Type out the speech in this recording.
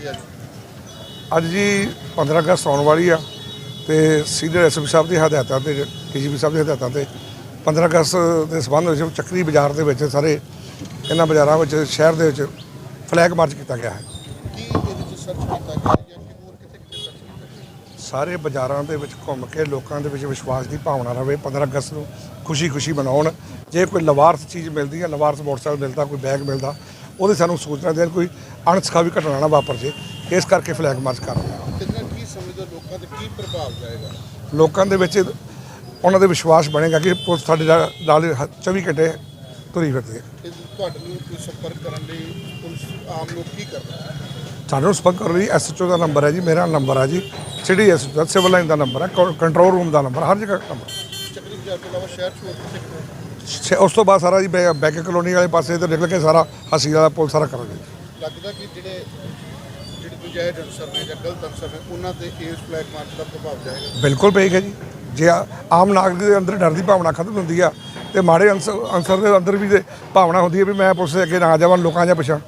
ਜੀ ਅੱਜ? ਜੀ 15 ਅਗਸਤ ਆਉਣ ਵਾਲੀ ਆ ਤੇ ਸੀਨੀਅਰ ਐਸਪੀ ਸਾਹਿਬ ਦੀ ਹਦਾਇਤਾਂ ਤੇ ਡੀਜੀਪੀ ਸਾਹਿਬ ਦੀ ਹਦਾਇਤਾਂ ਤੇ 15 ਅਗਸਤ ਦੇ ਸਬੰਧ ਵਿੱਚ ਚੱਕਰੀ ਬਾਜ਼ਾਰ ਦੇ ਵਿੱਚ ਸਾਰੇ ਇਹਨਾਂ ਬਾਜ਼ਾਰਾਂ ਵਿੱਚ ਸ਼ਹਿਰ ਦੇ ਵਿੱਚ ਫਲੈਗ ਮਾਰਚ ਕੀਤਾ ਗਿਆ ਹੈ। ਸਾਰੇ ਬਾਜ਼ਾਰਾਂ ਦੇ ਵਿੱਚ ਘੁੰਮ ਕੇ ਲੋਕਾਂ ਦੇ ਵਿੱਚ ਵਿਸ਼ਵਾਸ ਦੀ ਭਾਵਨਾ ਰਵੇ 15 ਅਗਸਤ ਨੂੰ ਖੁਸ਼ੀ-ਖੁਸ਼ੀ ਮਨਾਉਣ। ਜੇ ਕੋਈ ਲਵਾਰਸ ਚੀਜ਼ ਮਿਲਦੀ ਹੈ ਲਵਾਰਸ ਮੋਟਰਸਾਈਕਲ ਮਿਲਦਾ ਕੋਈ ਬੈਗ ਮਿਲਦਾ ਉਹਦੇ ਸਾਨੂੰ ਸੂਚਨਾ ਦੇਣ ਕੋਈ ਅਣਸਖਾਵੀ ਘਟਨਾ ਨਾ ਵਾਪਰ ਜੇ। ਇਸ ਕਰਕੇ ਫਲੈਗ ਮਾਰਚ ਕਰ ਰਹੇ ਹਾਂ। ਕਿੰਨਾ ਕੀ ਸਮਝਦੇ ਲੋਕਾਂ ਤੇ ਕੀ ਪ੍ਰਭਾਵ ਜਾਏਗਾ? ਲੋਕਾਂ ਦੇ ਵਿੱਚ ਉਹਨਾਂ ਦੇ ਵਿਸ਼ਵਾਸ ਬਣੇਗਾ ਕਿ ਪੁਲਿਸ ਸਾਡੇ ਨਾਲ ਨਾਲ ਹੀ ਹ- 24 ਘੰਟੇ ਤੁਰੀ ਫਿਰਦੀ ਹੈ। ਤੁਹਾਡੇ ਨੂੰ ਕੋਈ ਸੰਪਰਕ ਕਰਨ ਲਈ ਪੁਲਿਸ ਆਮ ਲੋਕ ਕੀ ਕਰ ਰਹੇ ਹਨ ਸਾਨੂੰ ਸੰਪਰਕ ਕਰ ਰਹੀ ਐਸਐਚਓ ਦਾ ਨੰਬਰ ਹੈ ਜੀ ਮੇਰਾ ਨੰਬਰ ਹੈ ਜੀ ਸਿਟੀ ਐਸਐਚਓ ਦਾ ਸਿਵਲ ਲਾਈਨ ਦਾ ਨੰਬਰ ਹੈ ਕੰਟਰੋਲ ਰੂਮ ਦਾ ਨੰਬਰ ਹਰ ਜਗ੍ਹਾ ਨੰਬਰ ਬਾਜ਼ਾਰ ਤੋਂ ਇਲਾਵਾ ਸ਼ਹਿਰ ਉਸ ਤੋਂ ਬਾਅਦ ਸਾਰਾ ਜੀ ਬੈ- ਬੈਕ ਕਲੋਨੀ ਵਾਲੇ ਪਾਸੇ ਤੇ ਨਿਕਲ ਕੇ ਸਾਰਾ ਹਸੀ ਵਾਲਾ ਪੁਲ ਸਾਰਾ ਕਰਾਂਗੇ। ਲੱਗਦਾ ਕਿ ਜਿਹੜੇ ਜਿਹੜੇ ਨਜਾਇਜ਼ ਅਨਸਰ ਨੇ ਜਾਂ ਗਲਤ ਅਨਸਰ ਨੇ ਉਹਨਾਂ ਤੇ ਇਸ ਫਲੈਗ ਮਾਰਚ ਦਾ ਪ੍ਰਭਾਵ ਜਾਏਗਾ। ਬਿਲਕੁਲ ਪਏਗਾ ਜੀ। ਜੇ ਆ- ਆਮ ਨਾਗਰਿਕ ਦੇ ਅੰਦਰ ਡਰ ਦੀ ਭਾਵਨਾ ਖਤਮ ਹੁੰਦੀ ਆ ਤੇ ਮਾੜੇ ਅੰਸਰ ਅੰਸਰ ਦੇ ਅੰਦਰ ਵੀ ਤੇ ਭਾਵਨਾ ਹੁੰਦੀ ਹੈ ਵੀ ਮੈਂ ਪੁਲਿਸ ਦੇ ਅੱਗੇ ਨਾ ਜਾਵਾਂ ਲੋਕਾਂ ਜਾਂ ਪਿਛਾਂ।